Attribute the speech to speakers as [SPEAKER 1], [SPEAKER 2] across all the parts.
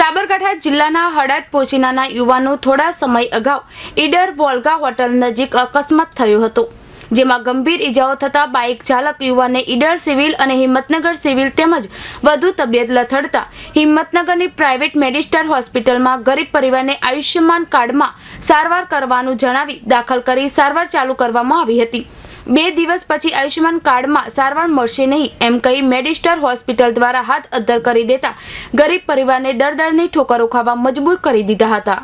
[SPEAKER 1] સાબરકાંઠા જિલ્લાના હડાદ પોશીનાના યુવાનો થોડા સમય અગાઉ ઈડર વોલ્ગા હોટલ નજીક અકસ્માત થયો હતો, જેમાં ગંભીર ઈજાઓ થતા બાઇક ચાલક યુવાને ઈડર સિવિલ અને હિંમતનગર સિવિલ તેમજ વધુ તબિયત લથડતા હિંમતનગરની પ્રાઇવેટ મેડિસ્ટર હોસ્પિટલમાં ગરીબ પરિવારને આયુષ્યમાન કાર્ડમાં સારવાર કરવાનું જણાવી દાખલ કરી સારવાર ચાલુ કરવામાં આવી હતી. બે દિવસ પછી આયુષ્યમાન કાર્ડમાં સારવાર મળશે નહીં એમ કહી મેડિસ્ટર હોસ્પિટલ દ્વારા હાથ અદ્ધર કરી દેતા ગરીબ પરિવારને દર દરની ઠોકરો ખાવા મજબૂર કરી દીધા હતા.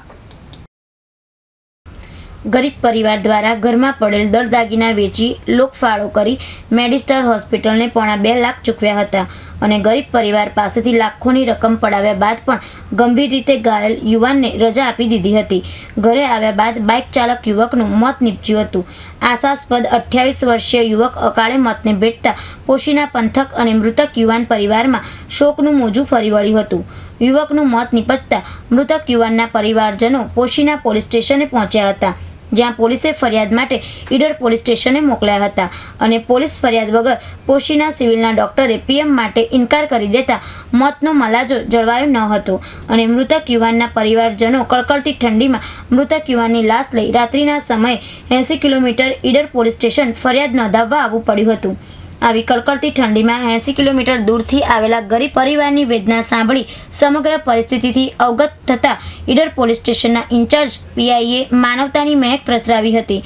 [SPEAKER 2] ગરીબ પરિવાર દ્વારા ઘરમાં પડેલ દર દાગીના વેચી લોકફાળો કરી મેડિસ્ટાર હોસ્પિટલને પોણા બે લાખ ચૂકવ્યા હતા અને ગરીબ પરિવાર પાસેથી લાખોની રકમ પડાવ્યા બાદ પણ ગંભીર રીતે ઘાયલ યુવાનને રજા આપી દીધી હતી. ઘરે આવ્યા બાદ બાઇક ચાલક યુવકનું મોત નીપજ્યું હતું. આશાસ્પદ અઠ્યાવીસ વર્ષીય યુવક અકાળે મોતને ભેટતા પોશીના પંથક અને મૃતક યુવાન પરિવારમાં શોકનું મોજું ફરી વળ્યું હતું. યુવકનું મોત નીપજતા મૃતક યુવાનના પરિવારજનો પોશીના પોલીસ સ્ટેશને પહોંચ્યા હતા. જ્યાં પોલીસે ફરિયાદ માટે ઈડર પોલીસ સ્ટેશને મોકલ્યા હતા અને પોલીસ ફરિયાદ વગર પોશીના સિવિલના ડોક્ટરે પીએમ માટે ઇનકાર કરી દેતા મોતનો મલાજો જળવાયો ન હતો અને મૃતક યુવાનના પરિવારજનો કળકળતી ઠંડીમાં મૃતક યુવાનની લાશ લઈ રાત્રિના સમયે એંસી કિલોમીટર ઈડર પોલીસ સ્ટેશન ફરિયાદ નોંધાવવા આવવું પડ્યું હતું. આવી કડકડતી ઠંડીમાં એંસી કિલોમીટર દૂરથી આવેલા ગરીબ પરિવારની વેદના સાંભળી સમગ્ર પરિસ્થિતિથી અવગત થતા ઈડર પોલીસ સ્ટેશનના ઇન્ચાર્જ પીઆઈએ માનવતાની મહેક પ્રસરાવી હતી.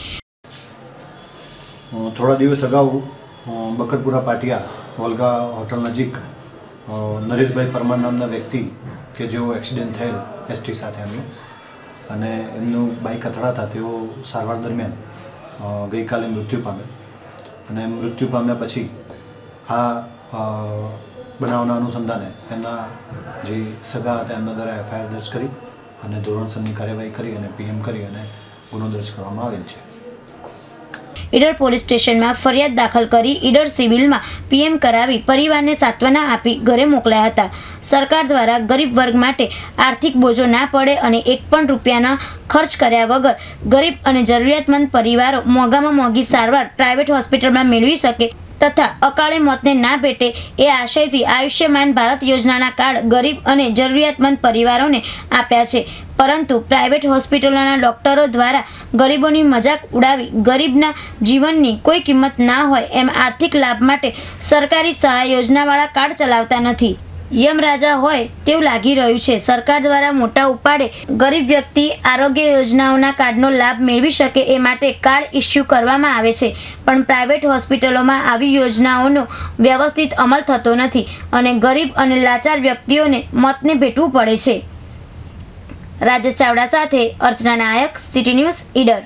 [SPEAKER 3] થોડા દિવસ અગાઉ બકરપુરા પાટિયા, વોલ્ગા હોટલ નજીક નરેશભાઈ પરમાર નામના વ્યક્તિ કે જેઓ એક્સિડન્ટ થયેલ એસટી સાથે એમનું, અને એમનું બાઇક અથડાતા તેઓ સારવાર દરમિયાન ગઈકાલે મૃત્યુ પામે અને મૃત્યુ પામ્યા પછી આ બનાવના અનુસંધાને એમના જે સગા હતા એમના દ્વારા એફઆઈઆર દર્જ કરી અને ધોરણસરની કાર્યવાહી કરી અને પીએમ કરી અને ગુનો દર્જ કરવામાં આવેલ છે.
[SPEAKER 2] ઈડર પોલીસ સ્ટેશનમાં ફરિયાદ દાખલ કરી ઈડર સિવિલમાં પીએમ કરાવી પરિવારને સાંત્વના આપી ઘરે મોકલ્યા હતા. સરકાર દ્વારા ગરીબ વર્ગ માટે આર્થિક બોજો ના પડે અને એક પણ રૂપિયાના ખર્ચ કર્યા વગર ગરીબ અને જરૂરિયાતમંદ પરિવારો મોંઘામાં મોંઘી સારવાર પ્રાઇવેટ હોસ્પિટલમાં મેળવી શકે તથા અકાળે મોતને ના ભેટે એ આશયથી આયુષ્યમાન ભારત યોજનાના કાર્ડ ગરીબ અને જરૂરિયાતમંદ પરિવારોને આપ્યા છે. પરંતુ પ્રાઇવેટ હોસ્પિટલોના ડોક્ટરો દ્વારા ગરીબોની મજાક ઉડાવી ગરીબના જીવનની કોઈ કિંમત ના હોય એમ આર્થિક લાભ માટે સરકારી સહાય યોજનાવાળા કાર્ડ ચલાવતા નથી. યમરાજા હોય તેવું લાગી રહ્યું છે. સરકાર દ્વારા મોટા ઉપાડે ગરીબ વ્યક્તિ આરોગ્ય યોજનાઓના કાર્ડનો લાભ મેળવી શકે એ માટે કાર્ડ ઇસ્યુ કરવામાં આવે છે. પણ પ્રાઇવેટ હોસ્પિટલોમાં આવી યોજનાઓનો વ્યવસ્થિત અમલ થતો નથી અને ગરીબ અને લાચાર વ્યક્તિઓને મોતને ભેટવું પડે છે. રાજેશ ચાવડા સાથે અર્ચના નાયક, સિટી ન્યૂઝ, ઈડર.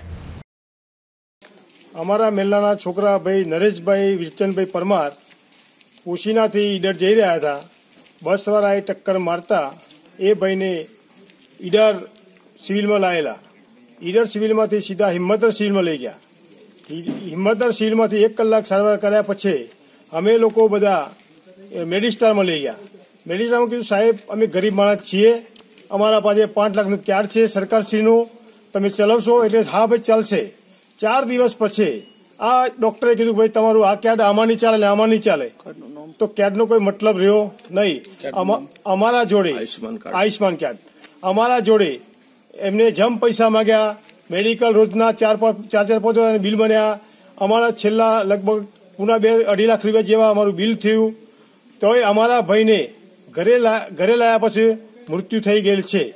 [SPEAKER 4] અમારા મેલ્લાના છોકરા ભાઈ નરેશભાઈ વિરચનભાઈ પરમાર ઉશીનાથી ઈડર જઈ રહ્યા હતા. બસવાળાએ ટક્કર મારતા એ ભાઈને ઈડર સિવિલમાં લાયેલા. ઈડર સિવિલમાંથી સીધા હિંમતર સિવિલમાં લઈ ગયા. હિંમતર સિવિલમાંથી એક કલાક સારવાર કર્યા પછી અમે લોકો બધા મેડિસ્ટારમાં લઈ ગયા. મેડિસ્ટારમાં કીધું, સાહેબ, અમે ગરીબ માણસ છીએ. અમારા પાસે પાંચ લાખનું કાર્ડ છે. સરકારશ્રીનું તમે ચલાવશો એટલે હા ભાઈ ચાલશે. ચાર દિવસ પછી આ ડોક્ટરે કીધું, ભાઈ, તમારું આ કાર્ડ આમાં નહીં ચાલે ને આમાં નહીં ચાલે. તો કેડનો કોઈ મતલબ રહ્યો નહીં. અમા- અમારા જોડે આયુષ્માન કાર્ડ. અમારા જોડે એમને જમ પૈસા માંગ્યા મેડિકલ રોજના ચાર ચાર ચાર પાંચ હજાર બિલ બન્યા. અમારા છેલ્લા લગભગ પૂના બે અઢી લાખ રૂપિયા જેવા અમારું બિલ થયું. તોય અમારા ભાઈને ઘરે ઘરે લાયા પછી મૃત્યુ થઈ ગયેલ છે.